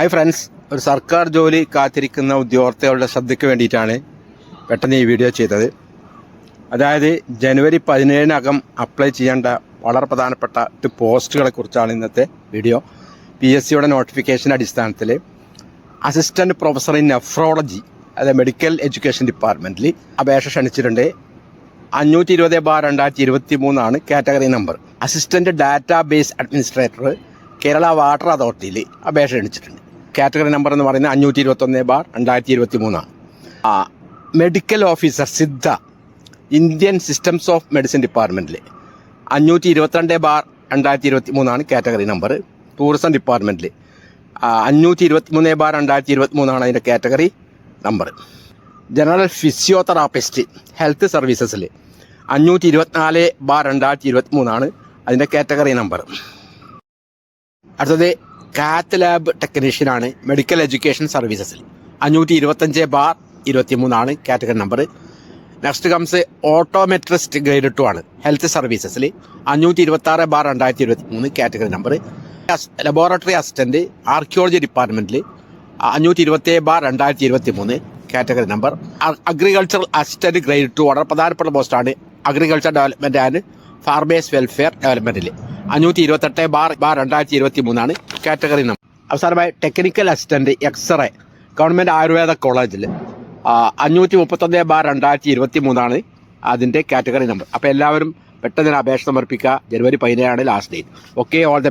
Hi friends ഒരു സർക്കാർ ജോലി കാത്തിരിക്കുന്ന ഉദ്യോഗാർത്ഥികളുടെ ശ്രദ്ധയ്ക്ക് വേണ്ടിയിട്ടാണ് പെട്ടെന്ന് ഈ വീഡിയോ ചെയ്തത്. അതായത് ജനുവരി പതിനേഴിനകം അപ്ലൈ ചെയ്യേണ്ട വളരെ പ്രധാനപ്പെട്ട എട്ട് പോസ്റ്റുകളെ കുറിച്ചാണ് ഇന്നത്തെ വീഡിയോ പി എസ് സിയുടെ നോട്ടിഫിക്കേഷൻ അടിസ്ഥാനത്തിൽ അസിസ്റ്റന്റ് പ്രൊഫസർ ഇൻ നെഫ്രോളജി അതായത് മെഡിക്കൽ എഡ്യൂക്കേഷൻ ഡിപ്പാർട്ട്മെന്റിൽ അപേക്ഷ ക്ഷണിച്ചിട്ടുണ്ട്. അഞ്ഞൂറ്റി ഇരുപത് ബാർ രണ്ടായിരത്തി ഇരുപത്തി മൂന്നാണ് category number assistant database administrator Kerala water അതോറിറ്റിയിൽ അപേക്ഷ ക്ഷണിച്ചിട്ടുണ്ട്. കാറ്റഗറി നമ്പർ എന്ന് പറയുന്നത് അഞ്ഞൂറ്റി ഇരുപത്തൊന്ന് ബാർ രണ്ടായിരത്തി ഇരുപത്തി മൂന്നാണ് medical officer Siddha Indian systems of medicine ഡിപ്പാർട്ട്മെന്റിൽ അഞ്ഞൂറ്റി ഇരുപത്തിരണ്ട് ബാർ രണ്ടായിരത്തി ഇരുപത്തി മൂന്നാണ് കാറ്റഗറി നമ്പർ ടൂറിസം ഡിപ്പാർട്ട്മെന്റിൽ അഞ്ഞൂറ്റി ഇരുപത്തി മൂന്ന് ബാർ രണ്ടായിരത്തി ഇരുപത്തി മൂന്നാണ് അതിന്റെ category number. General physiotherapist health സർവീസസിൽ അഞ്ഞൂറ്റി ഇരുപത്തിനാല് ബാർ രണ്ടായിരത്തി ഇരുപത്തി മൂന്നാണ് അതിന്റെ കാറ്റഗറി നമ്പർ. അടുത്തത് കാത്ത് ലാബ് ടെക്നീഷ്യനാണ് മെഡിക്കൽ എഡ്യൂക്കേഷൻ സർവീസസിൽ. അഞ്ഞൂറ്റി ഇരുപത്തഞ്ച് ബാർ ഇരുപത്തി മൂന്നാണ് category number next comes optometrist grade two ആണ് ഹെൽത്ത് സർവീസസിൽ. അഞ്ഞൂറ്റി ഇരുപത്തി ആറ് ബാർ രണ്ടായിരത്തി ഇരുപത്തി മൂന്ന് category number laboratory assistant archaeology ഡിപ്പാർട്ട്മെന്റിൽ അഞ്ഞൂറ്റി ഇരുപത്തി ബാർ രണ്ടായിരത്തി ഇരുപത്തി മൂന്ന് category number. Agricultural assistant grade two വളരെ പ്രധാനപ്പെട്ട പോസ്റ്റാണ് agriculture development and farmers welfare ഡെവലപ്മെന്റിൽ അഞ്ഞൂറ്റി ഇരുപത്തെട്ട് ബാർ ബാർ രണ്ടായിരത്തി ഇരുപത്തി മൂന്നാണ് കാറ്റഗറി നമ്പർ അവസാനമായി technical assistant X ray government Ayurveda കോളേജിൽ അഞ്ഞൂറ്റി മുപ്പത്തൊന്ന് ബാർ രണ്ടായിരത്തി ഇരുപത്തി മൂന്നാണ് അതിന്റെ കാറ്റഗറി നമ്പർ അപ്പോൾ എല്ലാവരും പെട്ടെന്ന് അപേക്ഷ സമർപ്പിക്കുക. ജനുവരി പതിനേഴാണ് last date okay all the